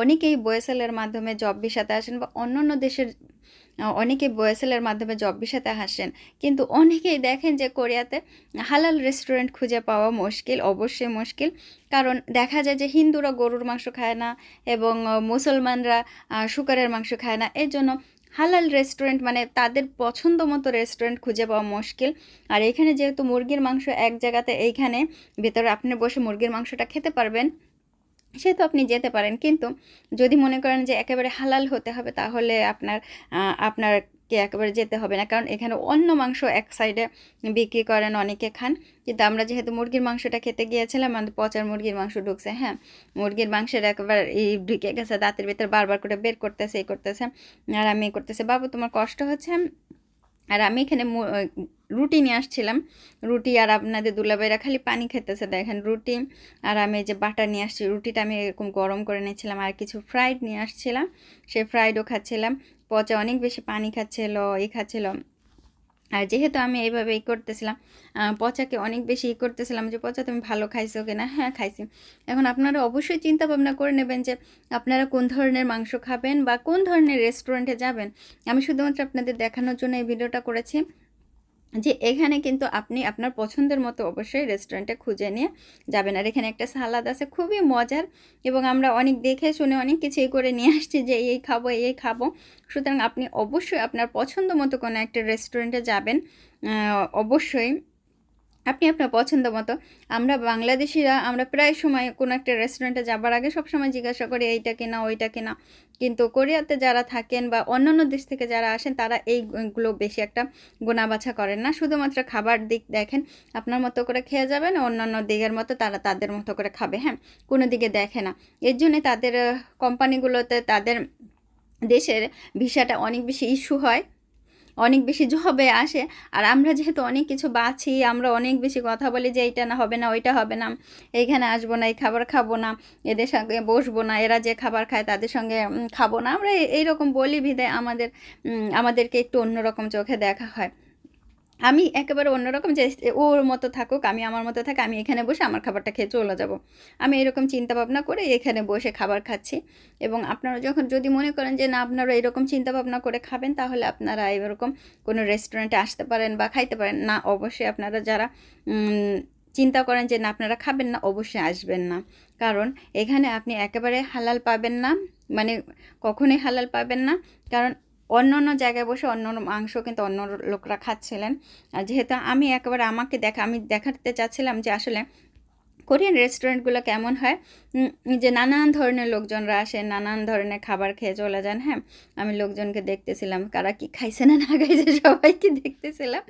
অনেকেই বয়েসেলের মাধ্যমে জব ভিসাতে আসেন বা অন্য অন্য দেশের অনেকে বয়েসেলের মাধ্যমে জব ভিসাতে আসেন। কিন্তু অনেকেই দেখেন যে কোরিয়াতে হালাল রেস্টুরেন্ট খুঁজে পাওয়া মুশকিল, অবশ্যই মুশকিল। কারণ দেখা যায় যে হিন্দুরা গরুর মাংস খায় না এবং মুসলমানরা শুকরের মাংস খায় না। এর জন্য হালাল রেস্টুরেন্ট মানে তাদের পছন্দ মতো রেস্টুরেন্ট খুঁজে পাওয়া মুশকিল। আর এখানে যেহেতু মুরগির মাংস এক জায়গাতে, এইখানে ভেতরে আপনি বসে মুরগির মাংসটা খেতে পারবেন। সেহেতু আপনি যেতে পারেন। কিন্তু যদি মনে করেন যে একেবারে হালাল হতে হবে তাহলে আপনার আহ, আপনারকে একেবারে যেতে হবে না। কারণ এখানে অন্য মাংস এক সাইডে বিক্রি করেন অনেকে খান। কিন্তু আমরা যেহেতু মুরগির মাংসটা খেতে গিয়েছিলাম আমাদের পচার মুরগির মাংস ঢুকছে হ্যাঁ? মুরগির মাংসের একবার এই ঢুকে গেছে দাঁতের ভিতর বারবার করে বের করতেছে এই করতেছে আর আমি করতেছে। বাবু তোমার কষ্ট হচ্ছে? আর আমি এখানে রুটি নিয়ে আসছিলাম। রুটি আর আপনাদের দুলাভাইরা খালি পানি খেতেছে দেখেন রুটি আর আমি যে বাটার নিয়ে আসছি। রুটিটা আমি এরকম গরম করে নিয়েছিলাম আর কিছু ফ্রাইড নিয়ে আসছিলাম। সেই ফ্রাইডও খাচ্ছিলাম। পচা অনেক বেশি পানি খাচ্ছিল এই খাচ্ছিল। আর যেহেতু আমি এইভাবে ই করতেছিলাম পচাকে অনেক বেশি ই করতেছিলাম যে, পচা, তুমি ভালো খাইছো কিনা? হ্যাঁ খাইছি। এখন আপনারা অবশ্যই চিন্তা ভাবনা করে নেবেন যে, আপনারা কোন ধরনের মাংস খাবেন বা কোন ধরনের রেস্টুরেন্টে যাবেন। আমি শুধুমাত্র আপনাদের দেখানোর জন্য এই ভিডিওটা করেছি। যে এখানে কিন্তু আপনি আপনার পছন্দের মতো অবশ্যই রেস্টুরেন্টে খুঁজে নিয়ে যাবেন। আর এখানে একটা সালাদ আছে, খুবই মজার এবং আমরা অনেক দেখে শুনে অনেক কিছু করে নিয়ে আসছি যে এই খাব এই খাব। সুতরাং আপনি অবশ্যই আপনার পছন্দ মতো কোনো একটা রেস্টুরেন্টে যাবেন অবশ্যই। আপনি আপনার পছন্দ মতো। আমরা বাংলাদেশিরা, আমরা প্রায় সময় কোনো একটা রেস্টুরেন্টে যাবার আগে সব সময় জিজ্ঞাসা করি, এইটা কিনা, ওইটা কিনা? কিন্তু কোরিয়াতে যারা থাকেন বা অন্যান্য দেশ থেকে যারা আসেন, তারা এইগুলো বেশি একটা গোনা বাছা করেন না। শুধুমাত্র খাবার দিক দেখেন, আপনার মতো করে খেয়ে যাবেন, অন্যান্য দিকের মতো তারা তাদের মতো করে খাবে হ্যাঁ? কোনো দিকে দেখে না। এর জন্যে তাদের কোম্পানিগুলোতে তাদের দেশের ভিসাটা অনেক বেশি ইস্যু হয়। অনেক বেশি জবে আসে। আর আমরা যেহেতু অনেক কিছু বাছি, আমরা অনেক বেশি কথা বলি যে এইটা না হবে না, ওইটা হবে না, এইখানে আসব না, এই খাবার খাব না, এদের সঙ্গে বসবো না, এরা যে খাবার খায় তাদের সঙ্গে খাব না। আমরা এই- এইরকম বলি বিদায় আমাদের আমাদেরকে একটু অন্যরকম চোখে দেখা হয়। আমি একেবারে অন্যরকম যে ওর মতো থাকুক, আমি আমার মতো থাকি, আমি এখানে বসে আমার খাবারটা খেয়ে চলে যাব। আমি এরকম চিন্তা ভাবনা করে এখানে বসে খাবার খাচ্ছি। এবং আপনারা যখন যদি মনে করেন যে, না, আপনারা এরকম চিন্তা ভাবনা করে খাবেন, তাহলে আপনারা এরকম কোনো রেস্টুরেন্টে আসতে পারেন বা খাইতে পারেন। না, অবশ্যই আপনারা যারা চিন্তা করেন যে, না, আপনারা খাবেন না, অবশ্যই আসবেন না। কারণ এখানে আপনি একেবারে হালাল পাবেন না মানে কখনোই হালাল পাবেন না। কারণ অন্য অন্য জায়গায় বসে অন্য মাংস কিন্তু অন্য লোকরা খাচ্ছিলেন। আর যেহেতু আমি একবার আমাকে দেখা, আমি দেখাতে চাচ্ছিলাম যে আসলে কোরিয়ান রেস্টুরেন্টগুলো কেমন হয়? যে নানান ধরনের লোকজনরা আসে, নানান ধরনের খাবার খেয়ে চলে যান হ্যাঁ? আমি লোকজনকে দেখতেছিলাম, কারা কি খাইছে না না খাইছে সবাইকে দেখতেছিলাম।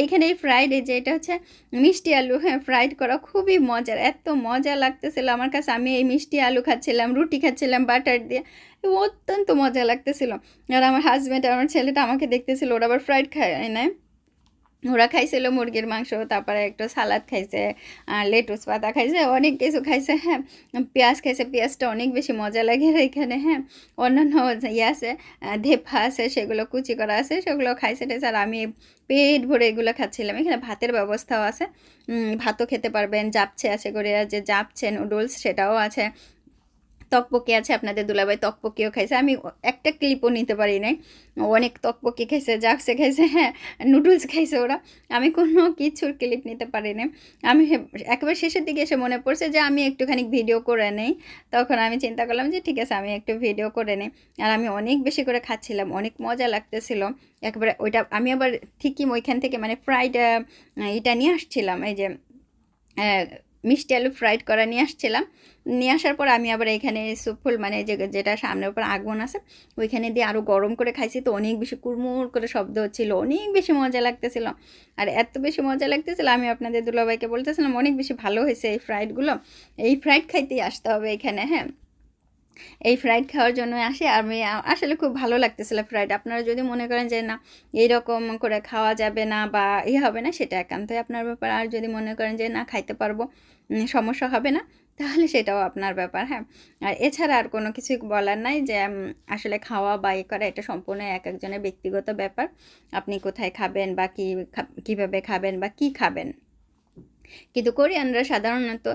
এইখানে এই ফ্রাইড এই যে এটা হচ্ছে মিষ্টি আলু হ্যাঁ ফ্রাইড করা খুবই মজার, এত মজা লাগতেছিল আমার কাছে। আমি এই মিষ্টি আলু খাচ্ছিলাম, রুটি খাচ্ছিলাম বাটার দিয়ে অত্যন্ত মজা লাগতেছিল। আর আমার হাজব্যান্ড আমার ছেলেটা আমাকে দেখতেছিল, ওরা আবার ফ্রাইড খায় নেয় ওরা খাইছিল মুরগির মাংস, তারপরে একটু সালাদ খাইছে, আর লেটুস পাতা খাইছে, অনেক কিছু খাইছে হ্যাঁ। পেঁয়াজ খাইছে, পেঁয়াজটা অনেক বেশি মজা লাগে এখানে হ্যাঁ। অন্যান্য ইয়ে আছে ধেপা আছে, সেগুলো কুচি করা আছে, সেগুলো খাইছে আর আমি পেট ভরে এগুলো খাচ্ছিলাম। এখানে ভাতের ব্যবস্থাও আছে। ভাতও খেতে পারবেন, জাপছে আছে করে। যে জাপছে নুডলস, সেটাও আছে। তকপকি আছে, আপনাদের দুলাভাই তকপকিও খাইছে। আমি একটা ক্লিপও নিতে পারি নাই। অনেক তকপকি খাইছে জাপসে খাইছে হ্যাঁ নুডলস খাইছে ওরা। আমি কোনো কিছুর ক্লিপ নিতে পারি না আমি একেবারে শেষের দিকে এসে মনে পড়ছে যে আমি একটুখানি ভিডিও করে নেই। তখন আমি চিন্তা করলাম যে, ঠিক আছে, আমি একটু ভিডিও করে নিই। আর আমি অনেক বেশি করে খাচ্ছিলাম, অনেক মজা লাগতেছিল। একবারে ওইটা, আমি আবার ঠিকই ওইখান থেকে মানে ফ্রাইড এটা নিয়ে আসছিলাম, এই যে মিষ্টি আলু ফ্রাইড করা নিয়ে আসছিলাম। নিয়ে আসার পর আমি আবার এখানে সুপফুল মানে যে, যেটা সামনের উপর আগুন আছে, ওইখানে দিয়ে আরও গরম করে খাইছি। তো অনেক বেশি কুড়মুড় করে শব্দ হচ্ছিল, অনেক বেশি মজা লাগতেছিল। আর এত বেশি মজা লাগতেছিল, আমি আপনাদের দুলাভাইকে বলতেছিলাম, অনেক বেশি ভালো হয়েছে এই ফ্রাইডগুলো এই ফ্রাইড খাইতেই আসতে হবে এখানে হ্যাঁ। এই ফ্রাইড খাওয়ার জন্য আসে। আমি আসলে খুব ভালো লাগতেছিল ফ্রাইড আপনারা যদি মনে করেন যে, না, এইরকম করে খাওয়া যাবে না বা ই হবে না, সেটা একান্তই আপনার ব্যাপার। আর যদি মনে করেন যে, না, খাইতে পারব সমস্যা হবে না, তাহলে সেটাও আপনার ব্যাপার হ্যাঁ। আর এছাড়া আর কোনো কিছু বলার নাই যে আসলে খাওয়া বা ই করা, এটা সম্পূর্ণ এক একজনের ব্যক্তিগত ব্যাপার। আপনি কোথায় খাবেন বা কী কীভাবে খাবেন বা কী খাবেন? কিন্তু কোরিয়ানরা সাধারণত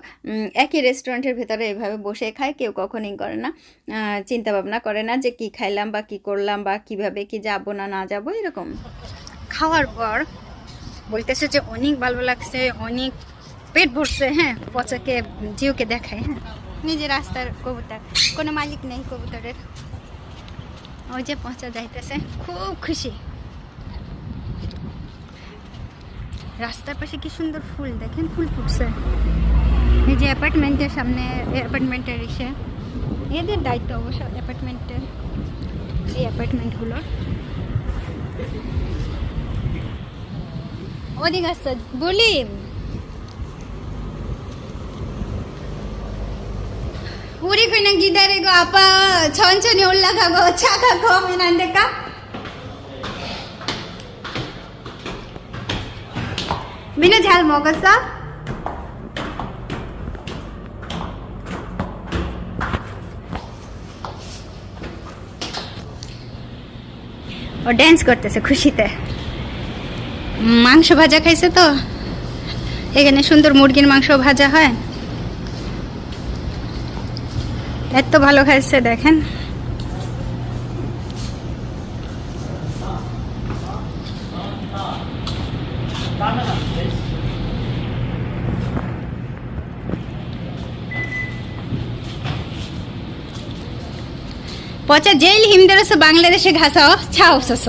একই রেস্টুরেন্টের ভেতরে এভাবে বসে খায় কেউ কখনোই করে না। আহ, চিন্তা ভাবনা করে না যে কি খাইলাম বা কি করলাম বা কীভাবে কি যাব না না যাব এরকম। খাওয়ার পর বলতেছে যে অনেক ভালো লাগছে অনেক পেট ভরছে হ্যাঁ পচাকে জিওকে দেখায় হ্যাঁ। নিজে রাস্তার কবুতর কোনো মালিক নেই কবুতরের। ওই যে পচা যাইতেছে খুব খুশি। রাস্তার পাশে কি সুন্দর ফুল দেখেন ফুল ফুটছে এই যে অ্যাপার্টমেন্টের সামনে অ্যাপার্টমেন্টের এসে এদের দায়িত্ব অবশ্য অ্যাপার্টমেন্টের এই অ্যাপার্টমেন্টগুলোর 어디 갔어? 몰림. 우리 그냥 기다리고 아빠 천천히 올라가고 차가 거면 안 될까? बिना झाल मोगस ও ড্যান্স করতেছে খুশিতে। মাংস ভাজা খাইছে তো। এখানে সুন্দর মুরগির মাংস ভাজা হয়। এত ভালো খাইছে, দেখেন। পচা জেল হিমদেরস বাংলাদেশে ঘাস ছাও সস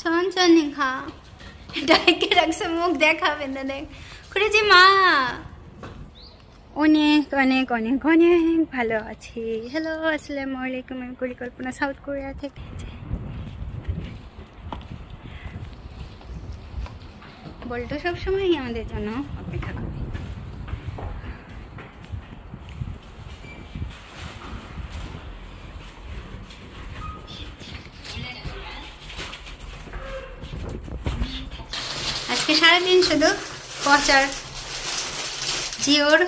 চন চন খা ডাকে রাখছে মুখ দেখাবেন না দেখ খুঁড়েছি মা। অনেক অনেক অনেক অনেক ভালো আছি। হ্যালো আসসালামু আলাইকুম। আমি পরিকল্পনা সাউথ কোরিয়া থেকে। বলতো সবসময়ই আমাদের জন্য অপেক্ষা করে। আজকে সারাদিন শুধু পচার, জিওর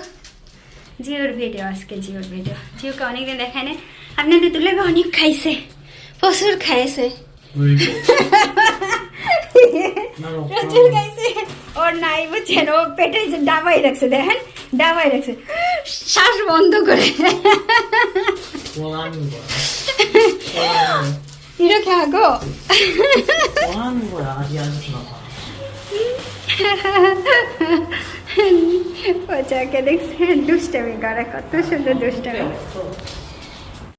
জিওর ভিডিও আজকে জিওর ভিডিও জিওকে অনেকদিন দেখায় না আপনাদের দুলাবে অনেক খাইছে প্রচুর খাইছে প্রচুর খাইছে ওর নাই বুঝছেন ও পেটে যে ডাবাই রাখছে দেখেন ডাবাই রাখছে শ্বাস বন্ধ করে 뭐 하는 거야? 이렇게 하고 뭐 하는 거야? 아직 안 ও যাকে দেখছেন দুষ্টামি করে কত সুন্দর দুষ্টামি